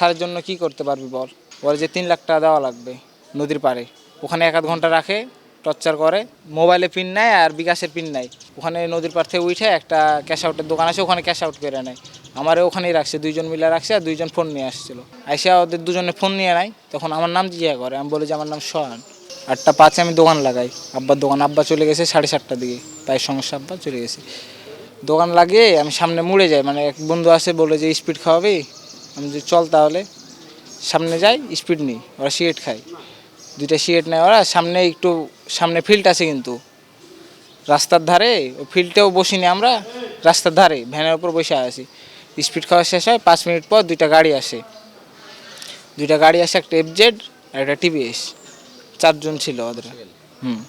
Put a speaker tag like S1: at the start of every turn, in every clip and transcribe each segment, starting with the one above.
S1: সারের জন্য কি করতে পারবি বল? বলে যে তিন লাখ টাকা দেওয়া লাগবে নদীর পাড়ে। ওখানে এক আধ ঘণ্টা রাখে, টর্চার করে, মোবাইলে পিন নেয় আর বিকাশের পিন নেয়। ওখানে নদীর পাড় থেকে উঠে একটা ক্যাশ আউটের দোকান আছে, ওখানে ক্যাশ আউট করে নেয়। আমারে ওখানেই রাখছে, দুইজন মিলে রাখছে আর দুইজন ফোন নিয়ে আসছিল। আইসা ওদের দুজনে ফোন নিয়ে নেয়, তখন আমার নাম জিজ্ঞাসা করে, আমি বলি যে আমার নাম সোহান। আটটা পাঁচে আমি দোকান লাগাই। আব্বার দোকান, আব্বা চলে গেছে সাড়ে সাতটার দিকে। পায়ের সমস্যা, আব্বা চলে গেছে। দোকান লাগিয়ে আমি সামনে মুড়ে যাই মানে এক বন্ধু আসে বলে যে স্পিড খাওয়াবি? আমি যে চল তাহলে সামনে যাই স্পিড নিই, ওরা সিগারেট খায়। দুইটা সিগারেট নেয় ওরা, সামনে একটু, সামনে ফিল্ড আছে কিন্তু। রাস্তার ধারে, ওই ফিল্ডেও বসিনি আমরা, রাস্তার ধারে, ভ্যানের উপর বসে আছি। স্পিড খাওয়া শেষ হয়, পাঁচ মিনিট পর দুইটা গাড়ি আসে। দুইটা গাড়ি আসে, একটা এফজেড আর একটা টিভিএস চারজন ছিল ওদের। হুম।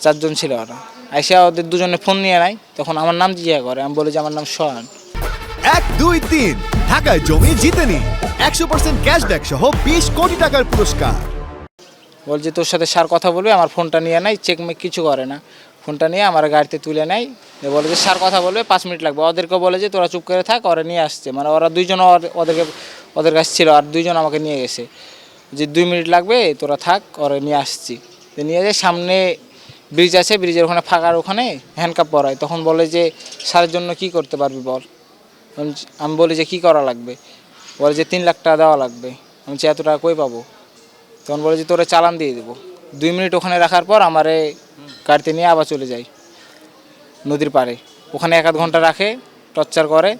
S1: চারজন ছিল ওরা। আইসা ওদের দুজনে ফোন নিয়ে নেয় তখন আমার নাম জিজ্ঞাসা করে, আমি বলি যে আমার নাম সোহান।
S2: এক, দুই, তিন। ঢাকায় জমি জিতে নিন একশো পার্সেন্ট ক্যাশব্যাক সহ বিশ কোটি টাকার পুরস্কার।
S1: বলছে, তোর সাথে স্যার কথা বলবে, আমার ফোনটা নিয়ে নেয় চেক মেক কিছু করে না। ফোনটা নিয়ে আমার গাড়িতে তুলে নেয়। বলে যে, স্যার কথা বলবে, পাঁচ মিনিট লাগবে। ওদেরকে বলে যে, তোরা চুপ করে থাক, ওরা নিয়ে আসছে। মানে ওরা দুইজন ওদেরকে, ওদের কাছে ছিল, আর দুইজন আমাকে নিয়ে গেছে। যে, দুই মিনিট লাগবে, তোরা থাক, ওরা নিয়ে আসছি। তো নিয়ে যায়, সামনে ব্রিজ আছে ব্রিজের ওখানে ফাঁকার ওখানে হ্যান্ডকাপ পরায়। তখন বলে যে, স্যারের জন্য কি করতে পারবি বল? আমি বলি যে, কী করা লাগবে? বলে যে, তিন লাখ টাকা দেওয়া লাগবে। আমি বলছি, এত টাকা কই পাবো? তখন বলে যে, তোরা চালান দিয়ে দেবো। দুই মিনিট ওখানে রাখার পর আমারে গাড়িতে নিয়ে আবার চলে যাই নদীর পাড়ে। ওখানে এক আধ ঘণ্টা রাখে, টর্চার করে।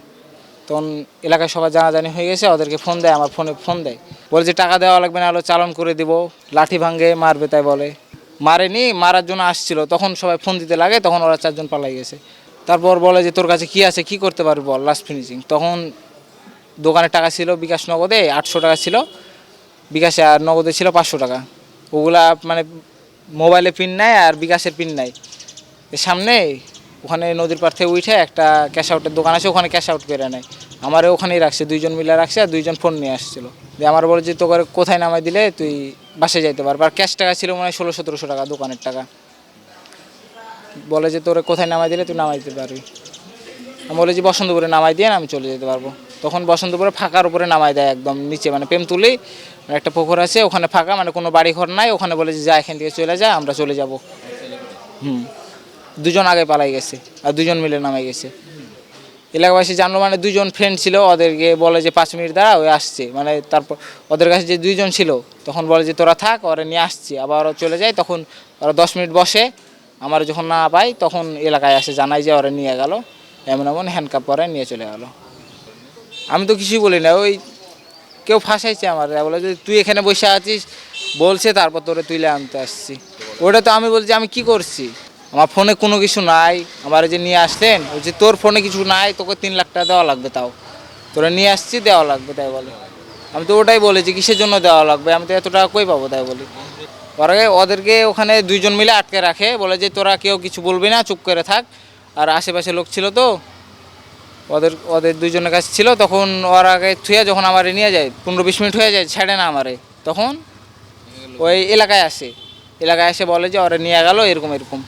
S1: তখন এলাকায় সবাই জানাজানি হয়ে গেছে, ওদেরকে ফোন দেয়, আমার ফোনে ফোন দেয়। বলে যে, টাকা দেওয়া লাগবে না হলো চালান করে দিব। লাঠি ভাঙ্গে মারবে তাই বলে। মারেনি, মারার জন্য আসছিল। তখন সবাই ফোন দিতে লাগে, তখন ওরা চারজন পালাই গেছে। তারপর বলে যে, তোর কাছে কি আছে? কি করতে পারবি বল? লাস্ট ফিনিশিং তখন দোকানে টাকা ছিল বিকাশ নগদে, আটশো টাকা ছিল। বিকাশে আর নগদে ছিল পাঁচশো টাকা। ওগুলা মানে মোবাইলে পিন নেয় আর বিকাশের পিন নেয় সামনে ওখানে নদীর পাড় থেকে উঠে একটা ক্যাশ আউটের দোকান আছে, ওখানে ক্যাশ আউট করে নেয়। আমারও ওখানেই রাখছে, দুইজন মিলে রাখছে আর দুইজন ফোন নিয়ে আসছিল। দিয়ে আমার বলে যে, তোকে কোথায় নামাই দিলে? তুই বাসে যাইতে পারবি। আর ক্যাশ টাকা ছিল মনে হয় ষোলো সতেরোশো টাকা দোকানের টাকা। বলে যে তোরে কোথায় নামাই দিলে তুই নামাই দিতে পারবি। আমি বলে যে বসন্তপুরে নামাই দিয়ে আমি চলে যেতে পারব। তখন বসন্তপুরে ফাঁকার উপরে নামাই দেয় একদম নিচে মানে প্রেম তুলেই একটা পুকুর আছে, ওখানে ফাঁকা মানে কোনো বাড়ি ঘর নাই। ওখানে বলে যে যা, এখান থেকে চলে যা, আমরা চলে যাব। হুম। দুজন আগে পালাই গেছে, আর দুজন মিলে নামাই গেছে। এলাকাবাসী জানলো মানে দুজন ফ্রেন্ড ছিল, ওদেরকে বলে যে, পাঁচ মিনিট দাঁড়া ওই আসছে। মানে তারপর ওদের কাছে যে দুইজন ছিল, তখন বলে যে, তোরা থাক, ওরা নিয়ে আসছি। আবার ওরা চলে যায়, তখন ওরা দশ মিনিট বসে আমার যখন না পাই তখন এলাকায় আসে জানাই যে ওরা নিয়ে গেল। এমন এমন হ্যান্ডকাপ পরে নিয়ে চলে গেল। আমি তো কিছুই বলি না, ওই কেউ ফাঁসাইছে আমার। বলে যে, তুই এখানে বসে আছিস? বলছে, তারপর তোরে তুলে আনতে আসছি। ওটা তো আমি বলছি আমি কি করছি? আমার ফোনে কোনো কিছু নাই। আমার যে নিয়ে আসলেন বলছি তোর ফোনে কিছু নাই, তোকে তিন লাখ টাকা দেওয়া লাগবে তাও। তোরা নিয়ে আসছি, দেওয়া লাগবে, তাই বলে। আমি তো ওটাই বলেছি কিসের জন্য দেওয়া লাগবে? আমি তো এত টাকা কই পাবো? তাই বলি। ওরা ওদেরকে ওখানে দুইজন মিলে আটকে রাখে। বলে যে, তোরা কেউ কিছু বলবি না, চুপ করে থাক। আর আশেপাশে লোক ছিল তো, ওদের ওদের দুইজনের কাছে ছিল। তখন ওর আগে থুয়ে যখন আমারে নিয়ে যায়, পনেরো বিশ মিনিট হয়ে যায়, ছেড়ে না আমারে। তখন ওই এলাকায় আসে। এলাকায় এসে বলে যে, ওরা নিয়ে গেল, এরকম এরকম।